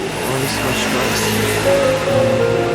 Rolls Royce Royce.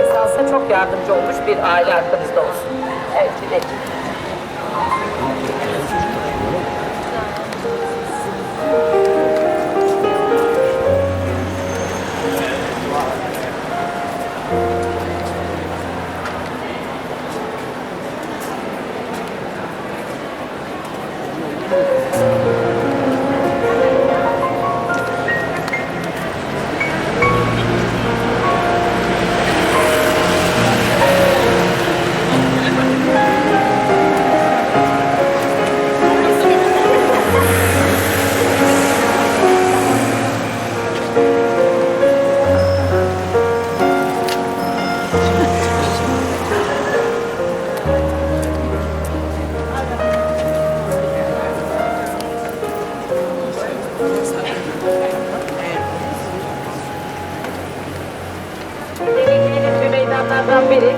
Esansına çok yardımcı olmuş bir aile arkamızda olsun. Evet, gidelim. Biri.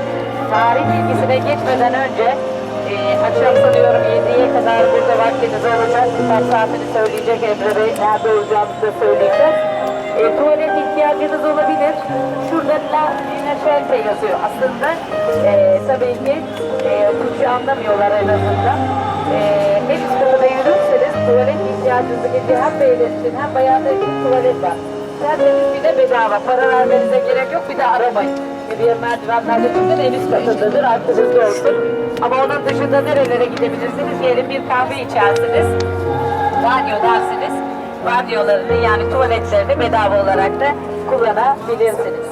Tarih bilgisine geçmeden önce e, akşam sanıyorum 7'ye kadar burada vaktiniz olacak. Tam saatini söyleyecek Emre Bey. Nerede olacağımızı da söyleyeceğiz. E, tuvalet ihtiyacınız olabilir. Şurada La Rinascente yazıyor. Aslında e, tabii ki e, Türkçe anlamıyorlar en azından. E, en üst katına yürürseniz tuvalet ihtiyacınızı geçiyor. Hem beyler için hem bayanlar için tuvalet var. Tertemiz bir de bedava. Para vermenize gerek yok. Bir de aramayın. Yürüyen merdivenlerde en üst katındadır. Aklınızda olsun. Ama onun dışında nerelere gidebilirsiniz? Gelin bir kahve içersiniz. Banyo dersiniz. Banyolarını yani tuvaletlerini bedava olarak da kullanabilirsiniz.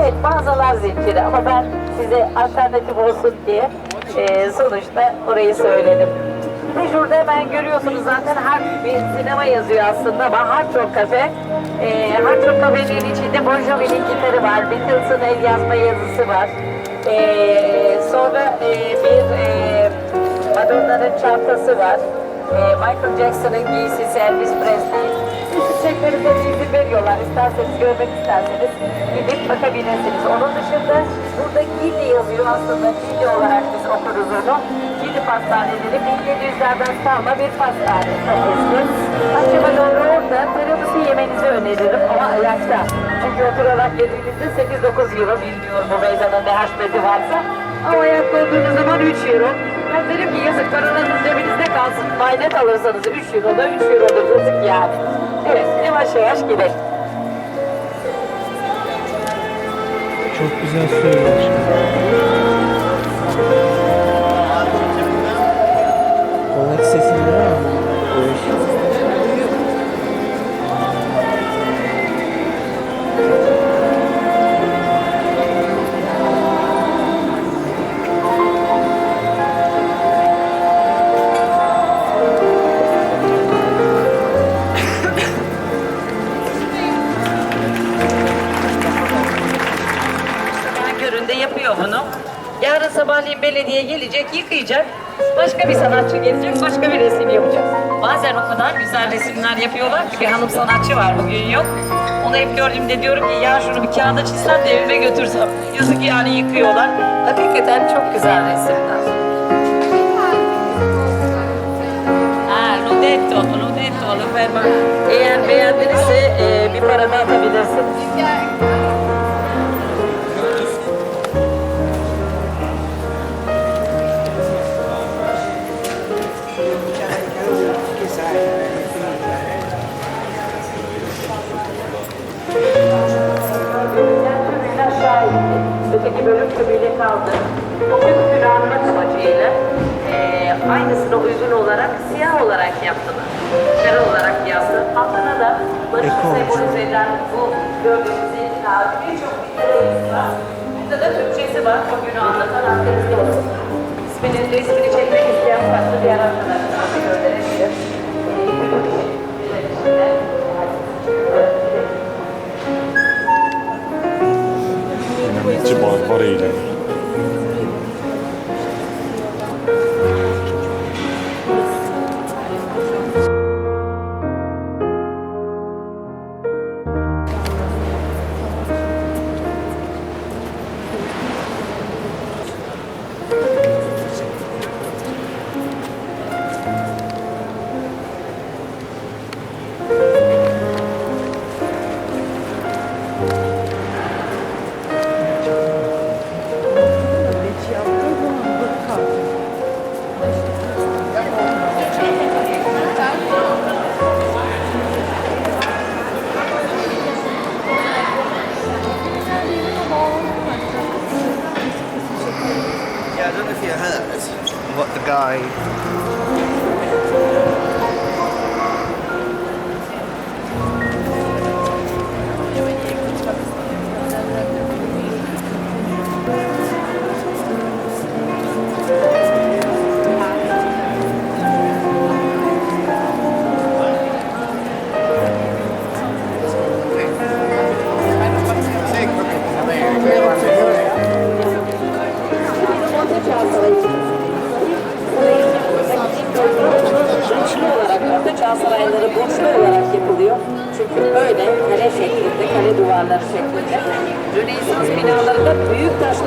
Evet mağazalar zinciri ama ben size alternatif olsun diye e, sonuçta orayı söyledim. Ve şurada hemen görüyorsunuz zaten Hard bir sinema yazıyor aslında ama Hard Rock Cafe. E, Hard Rock Cafe'nin içinde Bon Jovi'nin gitarı var, Beatles'ın el yazma yazısı var. E, sonra e, bir e, Madonna'nın çantası var. E, Michael Jackson'ın giysisi, Elvis Presley. Çiçekleri de izin veriyorlar. İsterseniz görmek isterseniz gidip bakabilirsiniz. Onun dışında burada Gilli yazıyor aslında. Gilli olarak biz okuruz onu. Gilli pastaneleri 1700'lerden kalma bir pastane. Çok eski. Akşama doğru orada tiramisu yemenizi öneririm ama ayakta. Çünkü oturarak yediğinizde 8-9 euro bilmiyorum bu meydana ne haşmeti varsa. Ama ayakta olduğunuz zaman 3 euro. Ben dedim ki yazık paranız cebinizde kalsın. Maynet alırsanız 3 euro da 3 eurodur yazık yani. Evet yavaş yavaş gidelim. Çok güzel söylüyor. Sabahleyin belediye gelecek, yıkayacak. Başka bir sanatçı gelecek, başka bir resim yapacak. Bazen o kadar güzel resimler yapıyorlar ki bir hanım sanatçı var bugün yok. Onu hep gördüğümde diyorum ki ya şunu bir kağıda çizsem de evime götürsem. Yazık yani yıkıyorlar. Hakikaten çok güzel resimler. Ha, Rodetto, Rodetto. Eğer beğendinizse e, bir para da atabilirsiniz. Bölüm tümüyle kaldı. Bugün anmak amacıyla eee aynısına uygun olarak siyah olarak yaptılar. Kare olarak yazdı. Altına da barışı sembolize eden bu gördüğünüz birçok bilgilerimiz var. Burada da Türkçesi var. O günü anlatan aklınızda 好好的。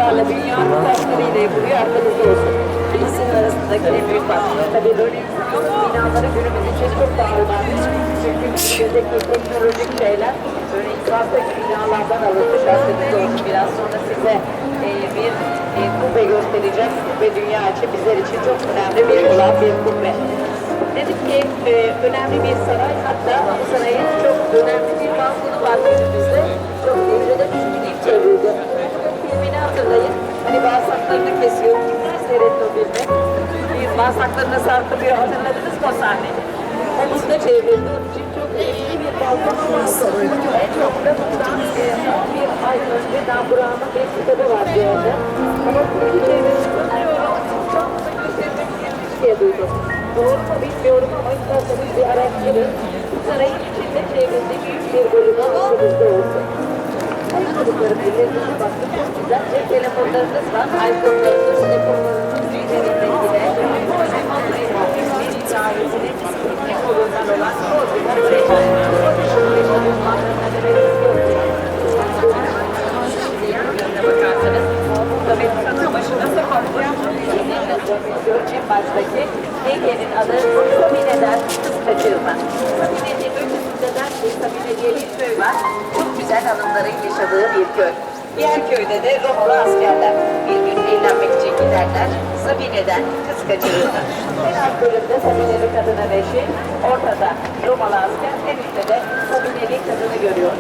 Büyük taşlarla, dünyanın taşlarıyla yapılıyor. Aklınızda olsun. İkisinin arasındaki en büyük fark. Tabii Rönesans binaları günümüz için çok daha önemli. Çünkü bizdeki teknolojik şeyler Rönesans'taki binalardan alınmış. Aklınızda olsun. Biraz sonra size e, bir e, kubbe göstereceğim ve dünya için bizler için çok önemli bir olan bir kubbe. Dedik ki e, önemli bir saray hatta bu sarayın çok önemli bir balkonu var günümüzde. Hatırlayın. Hani bağırsaklarını kesiyor. Kimler seyretti o filmi? Bir bağırsaklarına sarkılıyor. Hatırladınız mı o sahneyi? O burada çevrildi. Onun için çok önemli bir balkonu var. En çok da bundan e, bir ay önce Brown'un bir kitabı var bir yerde. Ama bu sanıyorum çok da göstermek girmiş diye duydum. Doğru mu bilmiyorum ama isterseniz bir araştırın. Sarayın içinde çevrildi büyük bir bölümü aklınızda olsun. Çocukların ellerine bakın çok güzel. Cep telefonlarınız var. iPhone'larınız, telefonlarınız üzerinde bir hikayesinin ne kolundan olan orijinal bakarsanız burada Vatikan'ın başına en baştaki heykelin adı Sabine'den kız kaçırma. Sabine bir var. Çok güzel hanımların yaşadığı bir köy. Diğer köyde de Romalı askerler bir gün eğlenmek için giderler. Sabine'den kız kaçırırlar. En bölümde Sabine'li kadının eşi, ortada Romalı asker, en üstte de Sabine'li kadını görüyor.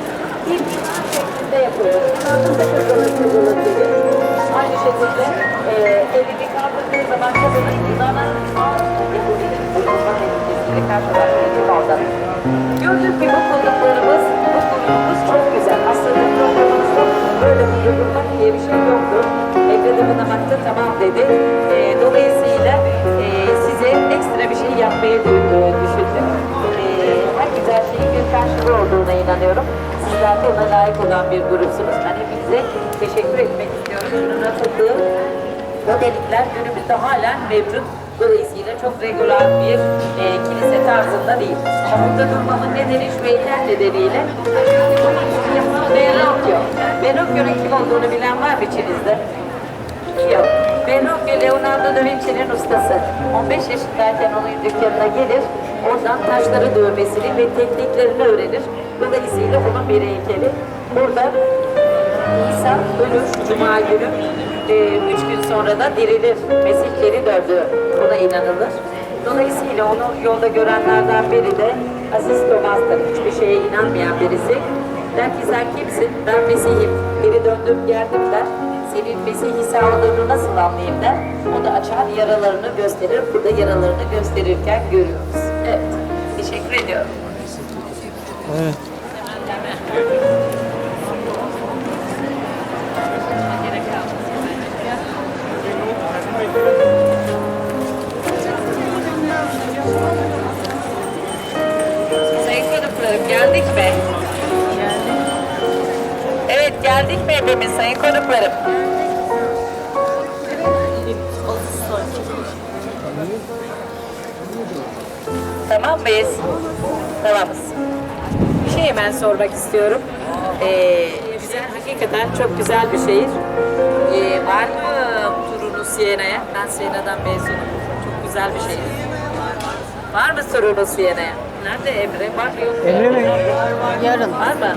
Bir bina şeklinde. Aynı şekilde e, elini kaldırdığı zaman kadının yılana yapabilir. Uyuman etkisini karşılaştırıyor orada. Gördük ki bu konuklarımız, bu grubumuz çok güzel. Aslında programımızda böyle bir durmak diye bir şey yoktu. Evde bınamakta tamam dedi. E, dolayısıyla e, size ekstra bir şey yapmaya e, düşündüm. E, her güzel şeyin bir karşılığı olduğuna inanıyorum. Sizler de ona layık olan bir grupsunuz. Ben hepinize teşekkür etmek istiyorum. Bunun atıldığım modelikler günümüzde halen mevcut. Dolayısıyla çok regular bir e, kilise tarzında değil. Burada durmamın nedeni şu heykel nedeniyle Verrocchio. Verrocchio'nun kim olduğunu bilen var mı içinizde? Yok. Verrocchio Leonardo da Vinci'nin ustası. 15 yaşındayken onun dükkanına gelir, oradan taşları dövmesini ve tekniklerini öğrenir. Dolayısıyla onun bir heykeli. Burada İsa ölür Cuma günü. Ee, üç gün sonra da dirilir. Mesihleri döndü. Buna inanılır. Dolayısıyla onu yolda görenlerden biri de Aziz Thomas'tır. Hiçbir şeye inanmayan birisi. Der ki sen kimsin? Ben Mesih'im. Geri döndüm geldim der. serilmesi his aldığını nasıl anlayayım der. O da açar yaralarını gösterir. Burada yaralarını gösterirken görüyoruz. Evet. Teşekkür ediyorum. Evet. Sayın geldik mi? Evet geldik mi hepimiz sayın konuklarım? Tamam mıyız? Tamamız. Bir şey hemen sormak istiyorum. Ee, güzel, hakikaten çok güzel bir şehir. Ee, var mı turunuz Siena'ya? Ben Siena'dan mezunum. Çok güzel bir şehir. Var mı sorunuz Siena'ya? Nerede Emre? Mı yok? Emre Bey. Yarın. Var mı?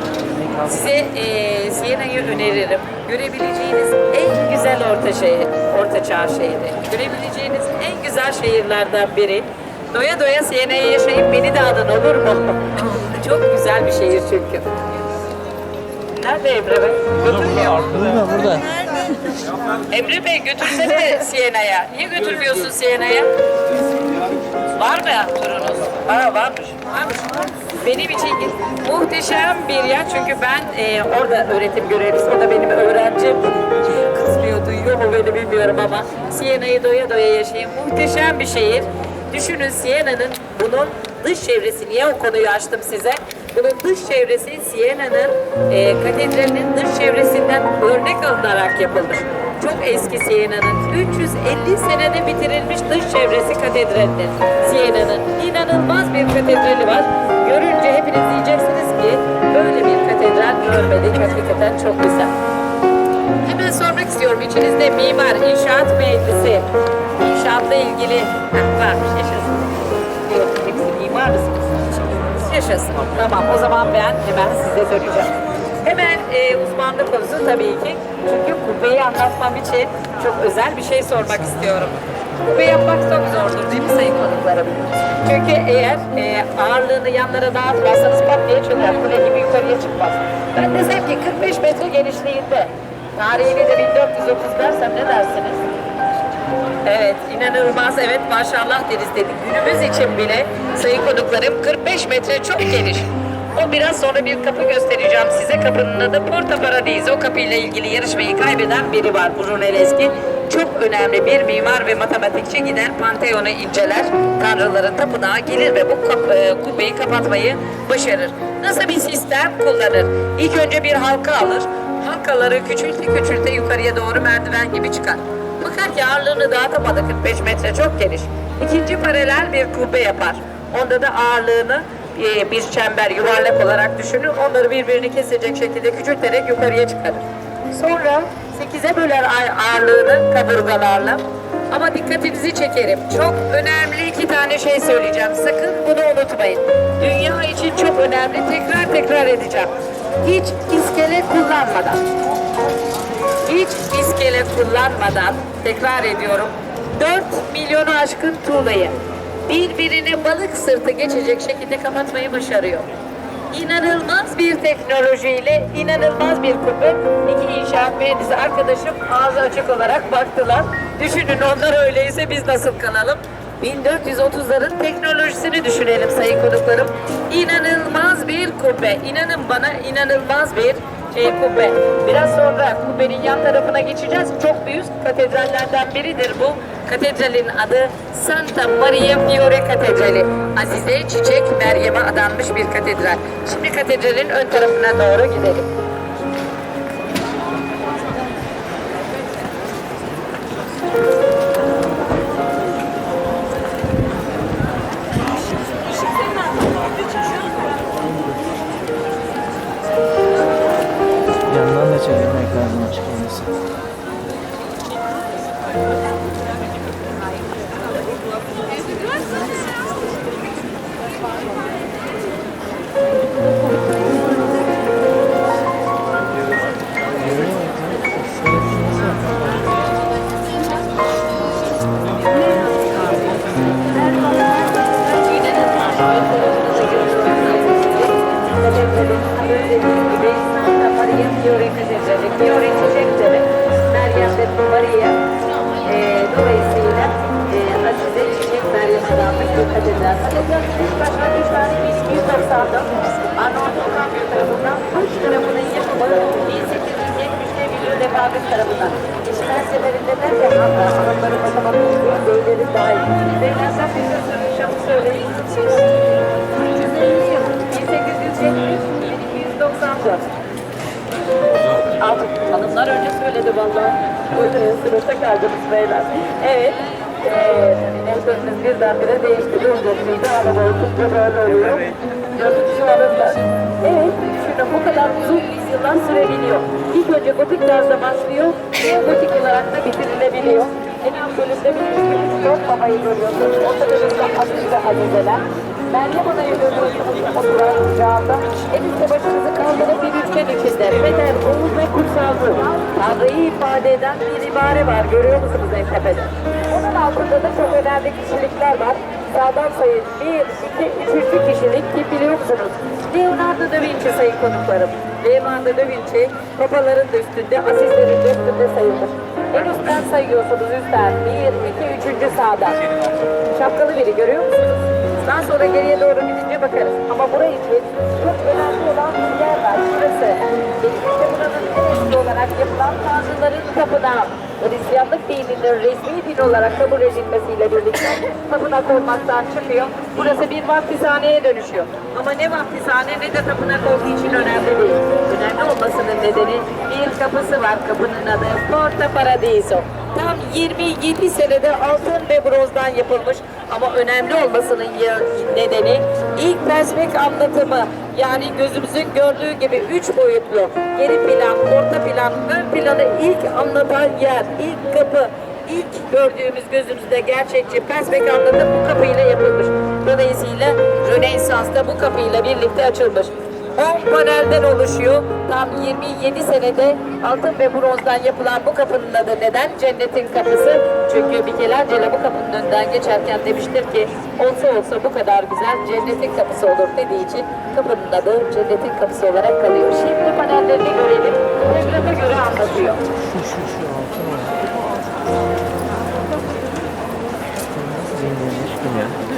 Size e, Siena'yı öneririm. Görebileceğiniz en güzel orta şehir, orta çağ şehri. Görebileceğiniz en güzel şehirlerden biri. Doya doya Siena'ya yaşayıp beni de alın olur mu? Çok güzel bir şehir çünkü. Nerede Emre Bey? Götürmüyor. Burada burada. Emre Bey götürsene Siena'ya. Niye götürmüyorsun Siena'ya? Var mı turunuz? Aa varmış. Varmış. Benim için muhteşem bir yer çünkü ben e, orada öğretim görevlisi. O da benim öğrencim. Kızmıyor, duyuyor mu beni bilmiyorum ama Siena'yı doya doya yaşayın. Muhteşem bir şehir. Düşünün Siena'nın bunun dış çevresi. Niye o konuyu açtım size? Bunun dış çevresi Siena'nın e, katedralinin dış çevresinden örnek alınarak yapılmış. Çok eski Siena'nın 350 senede bitirilmiş dış çevresi katedralinin Siena'nın inanılmaz bir katedrali var. Görünce hepiniz diyeceksiniz ki böyle bir katedral görmedik. Hakikaten çok güzel. Hemen sormak istiyorum. İçinizde mimar, inşaat mühendisi, inşaatla ilgili varmış yaşasın. Yok, mimar mısınız? Yaşasın. Tamam o zaman ben hemen size söyleyeceğim. Hemen e, uzmanlık konusu tabii ki. Çünkü kubbeyi anlatmam için çok özel bir şey sormak istiyorum. Kubbe yapmak çok zordur değil mi sayın konuklarım? Çünkü eğer e, ağırlığını yanlara dağıtmazsanız pat diye çöker. Kule gibi yukarıya çıkmaz. Ben desem ki 45 metre genişliğinde. Tarihini de 1430 dersem ne dersiniz? Evet, inanılmaz. Evet, maşallah deriz dedik. Günümüz için bile sayın konuklarım 45 metre çok geniş. O biraz sonra bir kapı göstereceğim size. Kapının adı Porta Paradiso. Kapıyla ilgili yarışmayı kaybeden biri var Brunelleschi. Çok önemli bir mimar ve matematikçi gider Pantheon'u inceler. Tanrıların tapınağı gelir ve bu kap- e, kubbeyi kapatmayı başarır. Nasıl bir sistem kullanır? İlk önce bir halka alır. Halkaları küçülte küçülte yukarıya doğru merdiven gibi çıkar. Bakar ağırlığını dağıtamadı 45 metre çok geniş. İkinci paralel bir kubbe yapar. Onda da ağırlığını e, bir çember yuvarlak olarak düşünün. Onları birbirini kesecek şekilde küçülterek yukarıya çıkarır. Sonra 8'e böler ağ- ağırlığını kaburgalarla. Ama dikkatinizi çekerim. Çok önemli iki tane şey söyleyeceğim. Sakın bunu unutmayın. Dünya için çok önemli. Tekrar tekrar edeceğim. Hiç iskele kullanmadan hiç iskele kullanmadan tekrar ediyorum 4 milyonu aşkın tuğlayı birbirine balık sırtı geçecek şekilde kapatmayı başarıyor. İnanılmaz bir teknolojiyle inanılmaz bir kubbe. İki inşaat mühendisi arkadaşım ağzı açık olarak baktılar. Düşünün onlar öyleyse biz nasıl kalalım? 1430'ların teknolojisini düşünelim sayın konuklarım. İnanılmaz bir kubbe. İnanın bana inanılmaz bir şey kubbe. Biraz sonra kubbenin yan tarafına geçeceğiz. Çok büyük katedrallerden biridir bu. Katedralin adı Santa Maria Fiore Katedrali. Azize Çiçek Meryem'e adanmış bir katedral. Şimdi katedralin ön tarafına doğru gidelim. Defagıç tarafından. İşler seferinde derken hatta hanımları matematik isteyen beyleri dahil. Zeynep'ten bir sözü şamı söyleyin. 1870 1294 Artık hanımlar önce söyledi vallahi. Buyurun sınıfta kaldınız beyler. Evet. Eee sözünüz birdenbire değişti. Durdu. Şimdi araba oturunca böyle oluyor. Yazık şu. Evet. Şimdi bu kadar uzun yüzyıllar sürebiliyor. İlk önce gotik tarzda başlıyor. Gotik olarak da bitirilebiliyor. En alt bölümde bir dört babayı görüyorsunuz. Ortalarında Aziz ve Azizeler. Meryem Ana'yı görüyorsunuz oturan kucağında. Elinizde başınızı kaldırıp bir üçgen içinde. Beter, Oğuz ve Kutsallı. Tanrı'yı ifade eden bir ibare var. Görüyor musunuz en tepede? Onun altında da çok önemli kişilikler var. Sağdan sayın. Bir, iki, üçüncü kişilik ki biliyor musunuz? Leonardo da Vinci sayın konuklarım. Leonardo da Vinci papaların da üstünde, asislerin de üstünde sayılır. En üstten sayıyorsunuz üstten. Bir, iki, üçüncü sağdan. Şapkalı biri görüyor musunuz? Daha sonra geriye doğru gidince bakarız. Ama burayı için çok önemli olan bir yer var. Şurası. Geçmişte buranın en eski olarak yapılan tanrıların tapınağı. Hristiyanlık dininin resmi din olarak kabul edilmesiyle birlikte tapınak olmaktan çıkıyor. Burası bir vaftizhaneye dönüşüyor. Ama ne vaftiz,hane ne de tapınak olduğu için önemli değil. Önemli olmasının nedeni bir kapısı var. Kapının adı Porta Paradiso. Tam 27 senede altın ve bronzdan yapılmış ama önemli olmasının nedeni ilk perspektif anlatımı yani gözümüzün gördüğü gibi üç boyutlu geri plan, orta plan, ön planı ilk anlatan yer, ilk kapı, ilk gördüğümüz gözümüzde gerçekçi perspektif anlatım bu kapıyla yapılmış. Dolayısıyla Rönesans'ta bu kapıyla birlikte açılmış. 10 panelden oluşuyor. Tam 27 senede altın ve bronzdan yapılan bu kapının adı neden? Cennetin kapısı. Çünkü Michelangelo bu kapının önünden geçerken demiştir ki olsa olsa bu kadar güzel cennetin kapısı olur dediği için kapının adı cennetin kapısı olarak kalıyor. Şimdi panellerini görelim. Fotoğrafa göre anlatıyor. Şu şu şu altın. Zincirli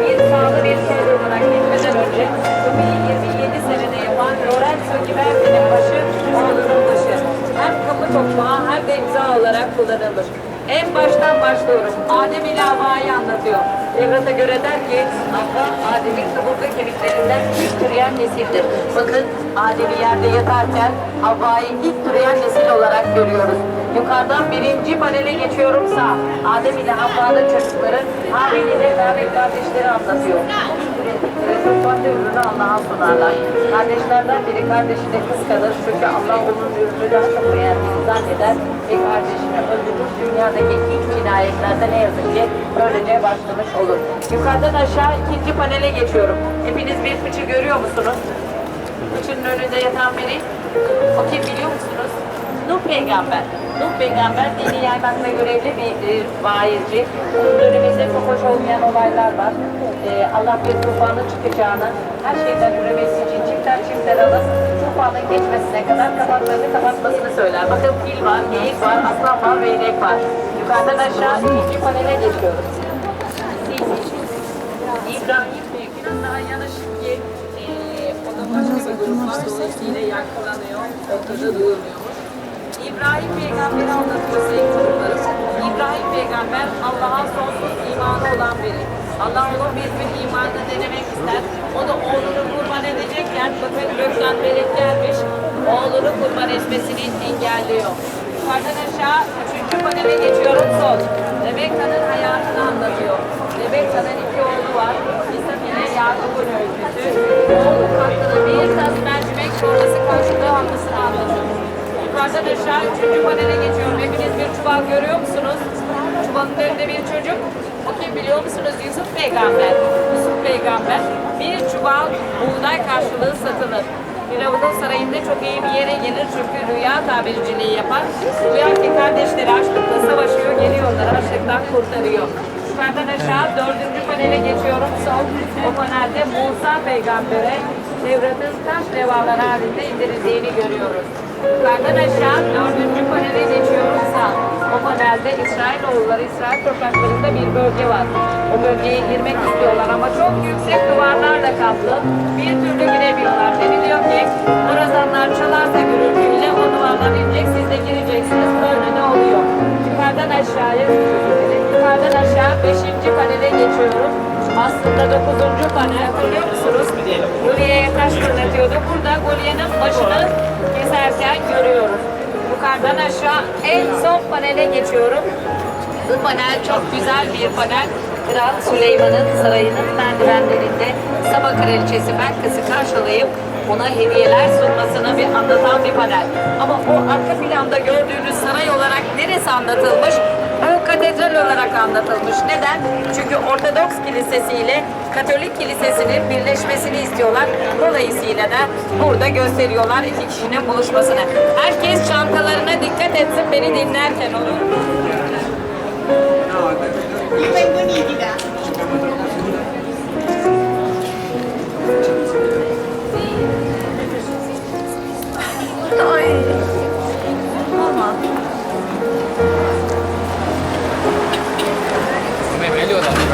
Bir sağlı bir sol olarak gitmeden önce kapıyı 27 senede yapan Lorenzo Ghiberti'nin başı, oğlunun başı. Hem kapı toplağı hem de imza olarak kullanılır. En baştan başlıyorum. Adem ile Havva'yı anlatıyor. Evrat'a göre der ki Havva Adem'in kaburga kemiklerinden ilk türeyen nesildir. Bakın Adem'i yerde yatarken Havva'yı ilk türeyen nesil olarak görüyoruz. Yukarıdan birinci panele geçiyorum sağ. Adem ile Havva'nın çocukları Habil ile Merve kardeşleri anlatıyor. Fatih ürünü Allah'a sunarlar. Kardeşlerden biri kardeşine kıskanır çünkü Allah onun ürünü daha çok beğendiğini zanneder ve kardeşini öldürür. Dünyadaki ilk cinayetlerden ne yazık ki böylece başlamış olur. Yukarıdan aşağı ikinci panele geçiyorum. Hepiniz bir fıçı görüyor musunuz? Fıçının önünde yatan biri. O kim biliyor musunuz? Nuh peygamber. Nuh peygamber dini yaymakla görevli bir e, vaizci. Döneminde çok hoş olmayan olaylar var. E, Allah bir tufanın çıkacağını, her şeyden üremesi için çiftler çiftler alıp tufanın geçmesine kadar kapaklarını kapatmasını söyler. Bakın fil var, geyik var, aslan var ve inek var. Yukarıdan aşağı ikinci panele geçiyoruz. İbrahim Bey biraz daha yanaşık ki e, o da başka bir grup var. Dolayısıyla yankılanıyor, ortada duyulmuyormuş. İbrahim Peygamber'i anlatıyor çocuklarım. İbrahim Peygamber Allah'a sonsuz imanı olan biri. Allah onun bir bir imanını denemek ister. O da oğlunu kurban edecekken bakın gökten melek gelmiş. Oğlunu kurban etmesini engelliyor. Yukarıdan aşağı üçüncü panele geçiyorum son. Rebekka'nın hayatını anlatıyor. Rebekka'nın iki oğlu var. İsa ile Yakup'un öyküsü. Oğlu hakkında bir tas mercimek Dördüncü panele geçiyorum. Hepiniz bir çuval görüyor musunuz? Çuvalın önünde bir çocuk. O kim biliyor musunuz? Yusuf peygamber. Yusuf peygamber bir çuval buğday karşılığı satılır. Firavun'un sarayında çok iyi bir yere gelir çünkü rüya tabirciliği yapar. Rüya ki kardeşleri açlıkla savaşıyor, geliyorlar açlıktan kurtarıyor. Yukarıdan aşağı dördüncü panele geçiyorum. Sol o panelde Musa peygambere Tevrat'ın taş levalar halinde indirildiğini görüyoruz. Yukarıdan aşağı dördüncü panele geçiyorum sağ. O panelde İsrailoğulları İsrail topraklarında bir bölge var. O bölgeye girmek istiyorlar ama çok yüksek duvarlarla kaplı. Bir türlü giremiyorlar. Deniliyor ki Borazanlar çalarsa gürültüyle o duvardan inecek siz de gireceksiniz. Böyle ne oluyor? Yukarıdan aşağıya yukarıdan aşağı beşinci panele geçiyorum. Aslında dokuzuncu panel hatırlıyor musunuz? Goliye'ye taş fırlatıyordu. Burada Goliye'nin başını keserken görüyoruz. Yukarıdan aşağı en son panele geçiyorum. Bu panel çok güzel bir panel. Kral Süleyman'ın sarayının merdivenlerinde Saba Kraliçesi Belkıs'ı karşılayıp ona hediyeler sunmasını bir anlatan bir panel. Ama o arka planda gördüğünüz saray olarak neresi anlatılmış? Katedral olarak anlatılmış. Neden? Çünkü Ortodoks Kilisesi ile Katolik Kilisesi'nin birleşmesini istiyorlar. Dolayısıyla da burada gösteriyorlar iki kişinin buluşmasını. Herkes çantalarına dikkat etsin beni dinlerken olur. mu? И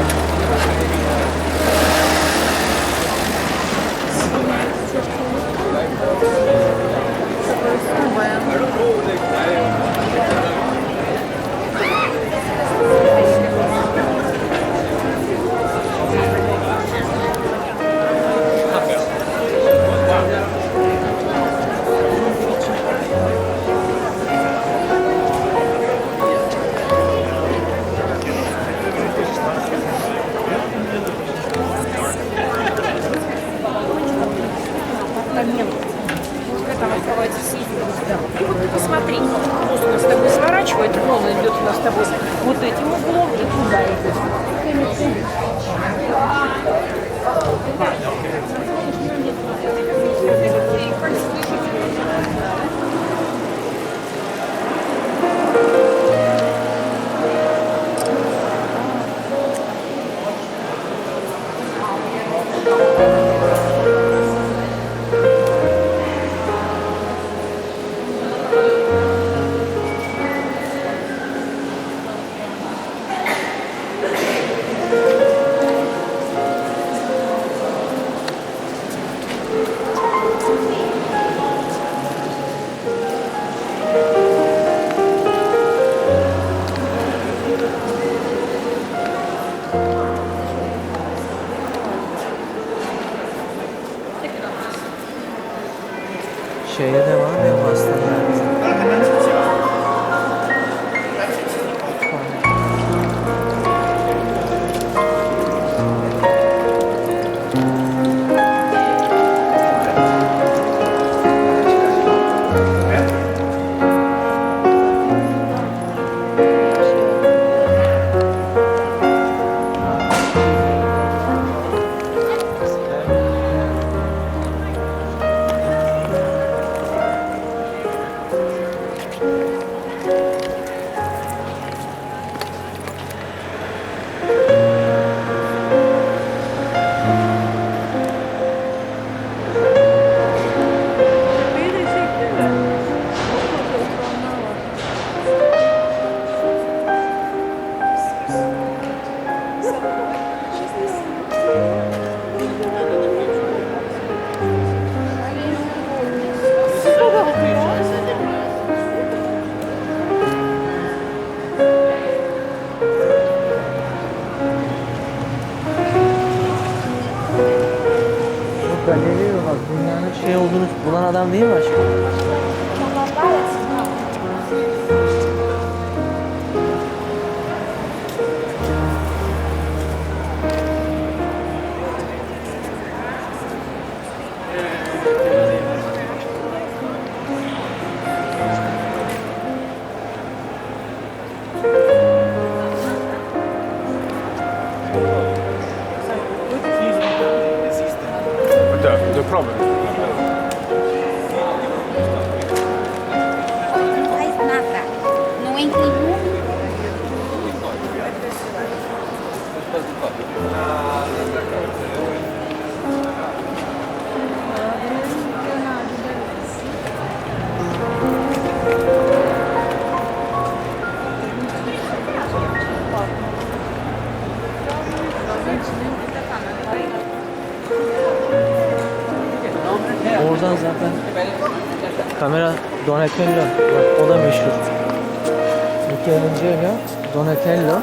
Michelangelo, Donatello.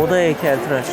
O da heykeltıraş.